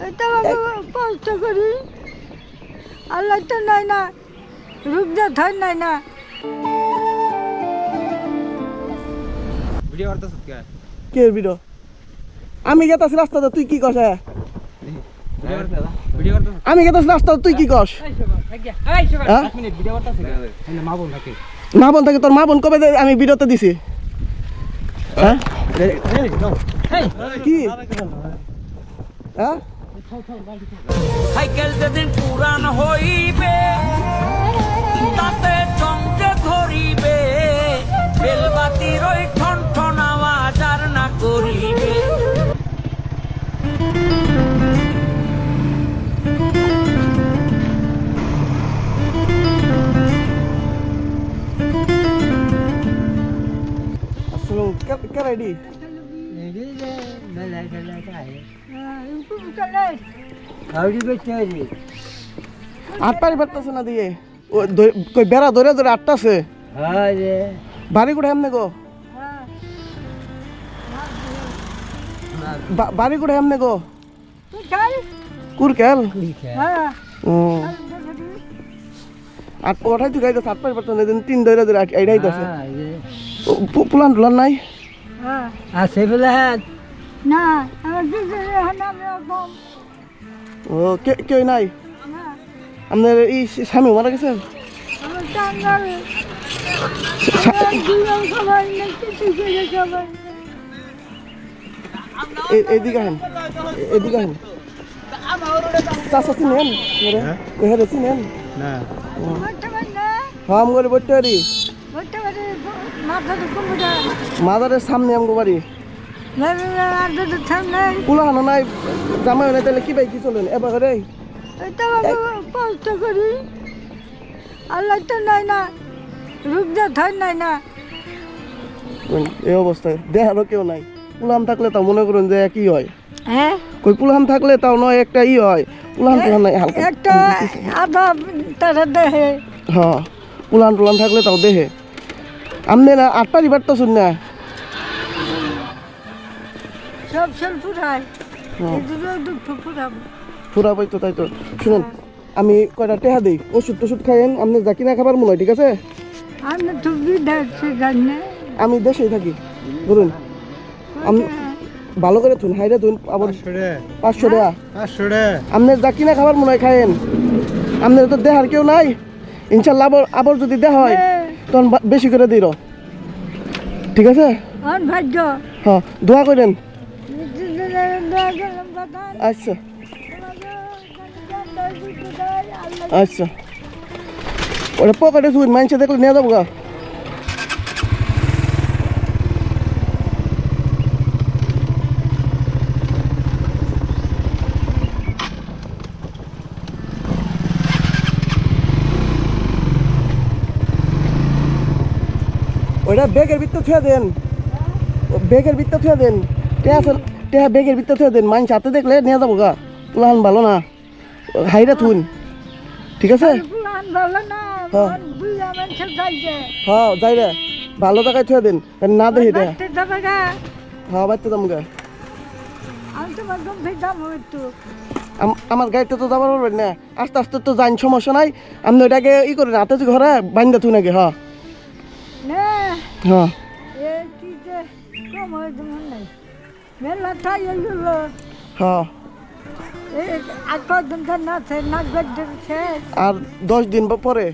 এটা কষ্ট করি আল্লাহ তো নাই না রূপদা থাই নাই না ভিডিও করতেছ কে কে ভিডিও আমি গেতাছি রাস্তাতে তুই কি হ্যাঁ? করতেছ আমি গেতাছি রাস্তাতে তুই কি হ্যাঁ? না মা বোন থাকে তোর মা বোন কবে দে- আমি ভিডিওতে দিছি হ্যাঁ কি হ্যাঁ সাইকেল যেদিন পুরান হইবে তাতে চমকে ধরিবে বেলবাতির ওই ঠন ঠন আওয়াজ আর না করিবে আসলে কে- কে রেডি আট পারি পারতেছে না দিয়ে। কই বেড়া ধরে ধরে আটটাছে বাড়ি কোথায় এমনি গো? বাড়ি কোথায় এমনি গো? কুরকেল? হ্যাঁ ও। আট ওঠাই তুই গাইতে সাত পারি পারতো না তিন ধরে ধরে এইটাই তো পুলান টুলান নাই? হ্যাঁ। আছে বলে না আমার ও কে কেউ নাই? আপনার এই স্বামী মারা গেছেন এইদিকে আহেন। এদিকে আহেন। চাষা চিনেন চিনেন পারি মাথাতে কুমড়া মাদারের সামনে আমগো বাড়ি। দুটো নাই জামাই নাই তাহলে কি ভাই কি চলেন এবার রে কষ্ট করি আল্লাহ তো নাই না থাই নাই না এই অবস্থায় দেহারও কেউ নাই পুলান থাকলে তাও মনে করুন যে কি হয় হ্যাঁ কই পুলান থাকলে তাও নয় একটা ই হয় টুলান নাই হালকা একটা আধা তারা দেহে হ্যাঁ পুলান টুলান থাকলে তাও দেহে আমনে না আট পারি বাড়তো শুন না সব সেল ফুরায় হ্যাঁ। দুঃখ ফুরাবো। ফুরা পাইতো তাই তো। শুনুন আমি কয়টা টেহা দিই? ওষুধ টষুধ খাইয়েন আপনি যা কিনা খাবার মনে হয় ঠিক আছে? আমি তো আমি দেশেই থাকি ধরুন। আমি ভালো করে থুন হাইরে থুন আবার পাঁচশো টাকা আসলে আপনি যা কিনা খাবার মনে হয় খায়েন আপনার তো দেহার কেউ নাই। ইনশাল্লাহ আবার আবার যদি দেহ হয় তখন বেশি করে দিই র। ঠিক আছে? ভাগ্য। হ্যাঁ দোয়া করেন। আচ্ছা। আচ্ছা। ওটা পকেটে থুন মাইনসে দেখলে নিয়ে যাব গা। ওইটা ব্যাগের ভিতরে থুয়ে দেন। ব্যাগের ভিতরে থুয়ে দেন। টেহা টেহা ব্যাগের ভিতরে থুয়ে দেন মাইন হাতে দেখলে নিয়ে যাব গা। পুলান ভালো না। হাইরা থুন ঠিক আছে? হ্যাঁ। মানুষ যাই রে। ভালো জায়গায় থুয়ে দেন না দেখি বাড়তে গা। হ্যাঁ বাচ্চা যাব গা। থেকে আমার গাড়িতে তো যাবার পারবেন না। আস্তে আস্তে তো যাইন সমস্যা নাই। আপনি ওইটাকে ই করেন হাতে ঘরে বাইন্দা থুন আগে হ্যাঁ হ্যাঁ মেলা ঠাই এগুলো হ্যাঁ আর কদিন তো না সে নাক বেড়ছে আর দশ দিন পরে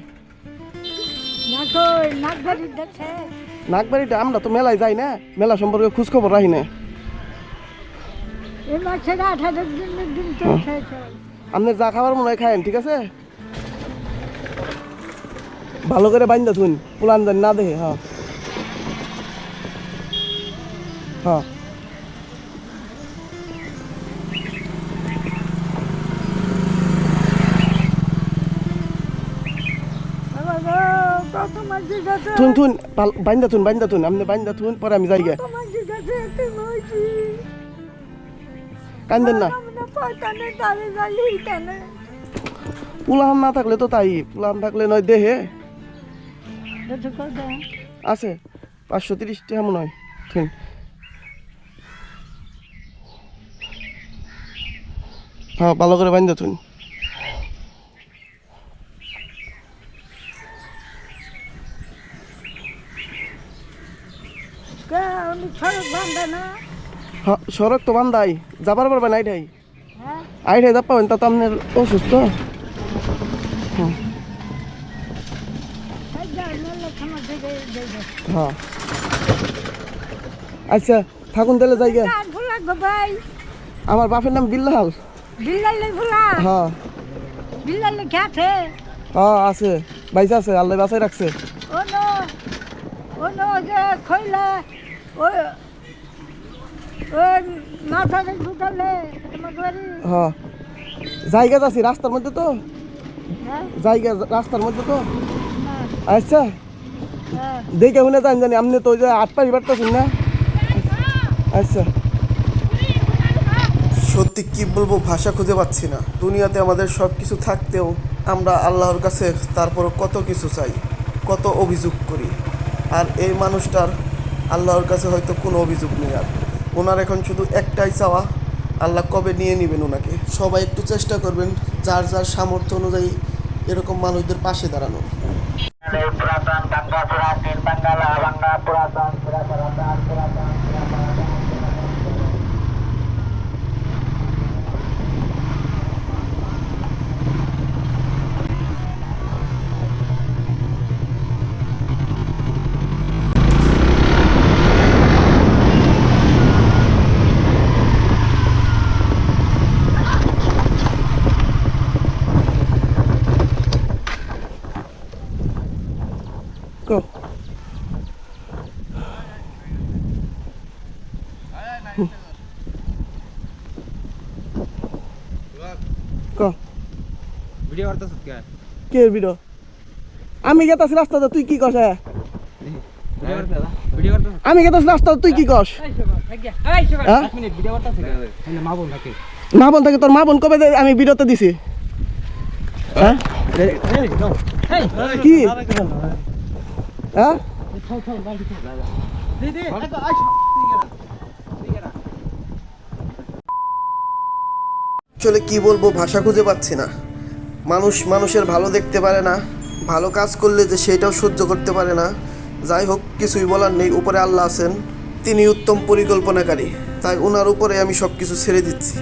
না কই নাক বেড়ি দেখছে নাগবাড়িটা আমরা তো মেলায় যাই না মেলা সম্পর্কে খোঁজ খবর রাখি না আপনি যা খাবার মনে হয় খায়েন ঠিক আছে ভালো করে বাইন্দা থুন পুলান জানি না দেখে হ্যাঁ হ্যাঁ থুন থুন বাইন্দা থুন বাইন্দা থুন আপনি বাইন্দা থুন, পরে আমি যাই গে। কান্দেন না। পুলান না থাকলে তো তাই পুলান থাকলে নয় দেহে। আছে, পাঁচশো তিরিশ টাকা মনে হয় থুন। হ্যাঁ ভালো করে বান্ধে থুন। সড়ক না। তো বান্ধাই। যাবার পারবেন আইটাই হ্যাঁ? আইটাই যাব পাবেন তা তো আপনার অসুস্থ। যে হ্যাঁ আচ্ছা থাকুন তাহলে যাই আমার বাপের নাম বিল্লাল। বিল্লালে হ্যাঁ হ্যাঁ আছে। বাইসা আছে আল্লাহ বাসায় রাখছে। ও নো ও নো যে খইলে ওই ওই মাথাতে ঢুকালে হ্যাঁ জায়গা আছে রাস্তার মধ্যে তো। হ্যাঁ? জায়গা রাস্তার মধ্যে তো। আচ্ছা। হ্যাঁ। দেখে শুনে জানি জানি আপনি তো ওই যে আট পারি পারতেছেন না? আচ্ছা। সত্যি কি বলব ভাষা খুঁজে পাচ্ছি না। দুনিয়াতে আমাদের সব কিছু থাকতেও আমরা আল্লাহর কাছে তারপর কত কিছু চাই কত অভিযোগ করি। আর এই মানুষটার আল্লাহর কাছে হয়তো কোনো অভিযোগ নেই আর। ওনার এখন শুধু একটাই চাওয়া, আল্লাহ কবে নিয়ে নেবেন ওনাকে? সবাই একটু চেষ্টা করবেন যার যার সামর্থ্য অনুযায়ী এরকম মানুষদের পাশে দাঁড়ানো পুরাতন বাংলা, পুরাতন ভিডিও করতেছ কে কে ভিডিও আমি গেতাছি রাস্তাতে তুই কি কস হ্যাঁ? আমি গেতাছি রাস্তাতে তুই কি কস হ্যাঁ? এক মিনিট ভিডিও করতেছ এখানে মা বোন থাকে তোর মা বোন কবে দে- আমি ভিডিওতে দিছি হ্যাঁ কি হ্যাঁ আসলে কি বলব, ভাষা খুঁজে পাচ্ছি না। মানুষ মানুষের ভালো দেখতে পারে না, ভালো কাজ করলে যে সেটাও সহ্য করতে পারে না। যাই হোক, কিছুই বলার নেই, উপরে আল্লাহ আছেন তিনি উত্তম পরিকল্পনাকারী। তাই ওনার উপরে আমি সব কিছু ছেড়ে দিচ্ছি।